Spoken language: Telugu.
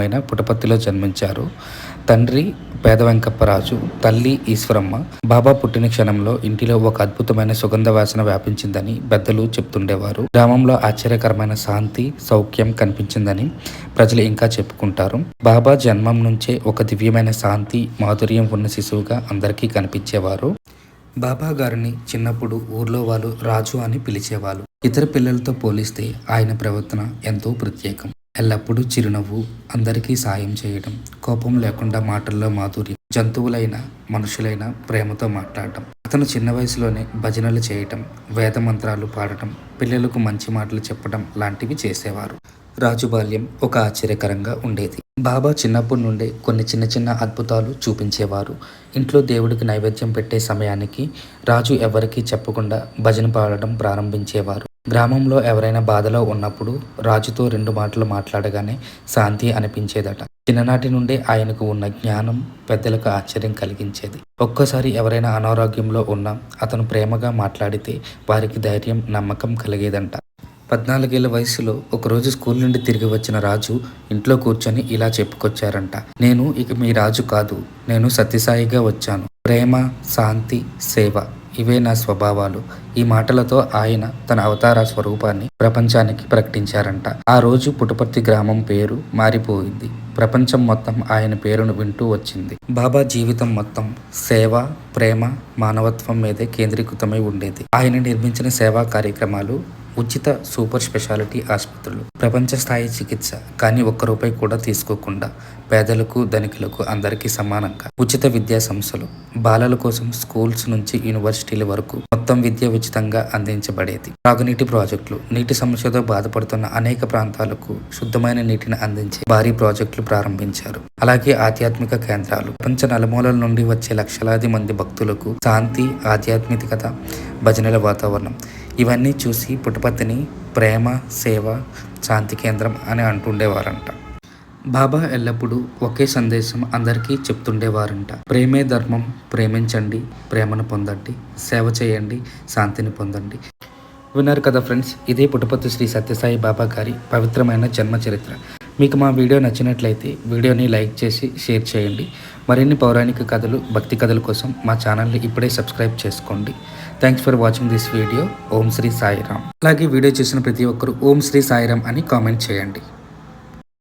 అయిన పుటపర్తిలో జన్మించారు. తండ్రి పేద వెంకప్పరాజు తల్లి ఈశ్వరమ్మ. బాబా పుట్టిన క్షణంలో ఇంటిలో ఒక అద్భుతమైన సుగంధ వాసన వ్యాపించిందని పెద్దలు చెప్తుండేవారు. గ్రామంలో ఆశ్చర్యకరమైన శాంతి సౌఖ్యం కనిపించిందని ప్రజలు ఇంకా చెప్పుకుంటారు. బాబా జన్మం నుంచే ఒక దివ్యమైన శాంతి మాధుర్యం ఉన్న శిశువుగా అందరికీ కనిపించేవారు. బాబా గారిని చిన్నప్పుడు ఊర్లో వాళ్ళు రాజు అని పిలిచేవాళ్ళు. ఇతర పిల్లలతో పోలిస్తే ఆయన ప్రవర్తన ఎంతో ప్రత్యేకం. ఎల్లప్పుడూ చిరునవ్వు అందరికీ సాయం చేయడం కోపం లేకుండా మాటల్లో మాధుర్యం జంతువులైన మనుషులైన ప్రేమతో మాట్లాడటం అతను చిన్న వయసులోనే భజనలు చేయటం వేద మంత్రాలు పాడటం పిల్లలకు మంచి మాటలు చెప్పడం లాంటివి చేసేవారు. రాజు బాల్యం ఒక ఆశ్చర్యకరంగా ఉండేది. బాబా చిన్నప్పటి నుండే కొన్ని చిన్న చిన్న అద్భుతాలు చూపించేవారు. ఇంట్లో దేవుడికి నైవేద్యం పెట్టే సమయానికి రాజు ఎవరికీ చెప్పకుండా భజన పాడడం ప్రారంభించేవారు. గ్రామంలో ఎవరైనా బాధలో ఉన్నప్పుడు రాజుతో రెండు మాటలు మాట్లాడగానే శాంతి అనిపించేదట. చిన్ననాటి నుండే ఆయనకు ఉన్న జ్ఞానం పెద్దలకు ఆశ్చర్యం కలిగించేది. ఒక్కోసారి ఎవరైనా అనారోగ్యంలో ఉన్నా అతను ప్రేమగా మాట్లాడితే వారికి ధైర్యం నమ్మకం కలిగేదంట. పద్నాలుగేళ్ళ వయసులో ఒకరోజు స్కూల్ నుండి తిరిగి వచ్చిన రాజు ఇంట్లో కూర్చొని ఇలా చెప్పుకొచ్చారంట. నేను ఇక మీ రాజు కాదు. నేను సత్యసాయిగా వచ్చాను. ప్రేమ శాంతి సేవ. ఇవే నా స్వభావాలు. ఈ మాటలతో ఆయన తన అవతార స్వరూపాన్ని ప్రపంచానికి ప్రకటించారంట. ఆ రోజు పుటపర్తి గ్రామం పేరు మారిపోయింది. ప్రపంచం మొత్తం ఆయన పేరును వింటూ వచ్చింది. బాబా జీవితం మొత్తం సేవ ప్రేమ మానవత్వం మీదే కేంద్రీకృతమై ఉండేది. ఆయన నిర్మించిన సేవా కార్యక్రమాలు ఉచిత సూపర్ స్పెషాలిటీ ఆసుపత్రులు ప్రపంచ స్థాయి చికిత్స కానీ ఒక్క రూపాయి కూడా తీసుకోకుండా పేదలకు ధనికులకు అందరికీ సమానంగా ఉచిత విద్యా సంస్థలు బాలల కోసం స్కూల్స్ నుంచి యూనివర్సిటీల వరకు మొత్తం విద్య ఉచితంగా అందించబడేది. తాగునీటి ప్రాజెక్టులు నీటి సమస్యతో బాధపడుతున్న అనేక ప్రాంతాలకు శుద్ధమైన నీటిని అందించే భారీ ప్రాజెక్టులు ప్రారంభించారు. అలాగే ఆధ్యాత్మిక కేంద్రాలు ప్రపంచ నలుమూలల నుండి వచ్చే లక్షలాది మంది భక్తులకు శాంతి ఆధ్యాత్మికత భజనల వాతావరణం. ఇవన్నీ చూసి పుట్టపర్తిని ప్రేమ సేవ శాంతి కేంద్రం అని అంటుండేవారంట. బాబా ఎల్లప్పుడూ ఒకే సందేశం అందరికీ చెప్తుండేవారంట. ప్రేమే ధర్మం ప్రేమించండి ప్రేమను పొందండి సేవ చేయండి శాంతిని పొందండి. విన్నారు కదా ఫ్రెండ్స్ ఇదే పుట్టపర్తి శ్రీ సత్యసాయి బాబా గారి పవిత్రమైన జన్మ చరిత్ర. మీకు మా వీడియో నచ్చినట్లయితే వీడియోని లైక్ చేసి షేర్ చేయండి. మరిన్ని పౌరాణిక కథలు భక్తి కథల కోసం మా ఛానల్ని ఇప్పుడే సబ్స్క్రైబ్ చేసుకోండి. Thanks for watching this video ఓం శ్రీ సాయిరామ్ అలాగే వీడియో చూసిన ప్రతి ఒక్కరు ఓం శ్రీ సాయిరామ్ అని కామెంట్ చేయండి.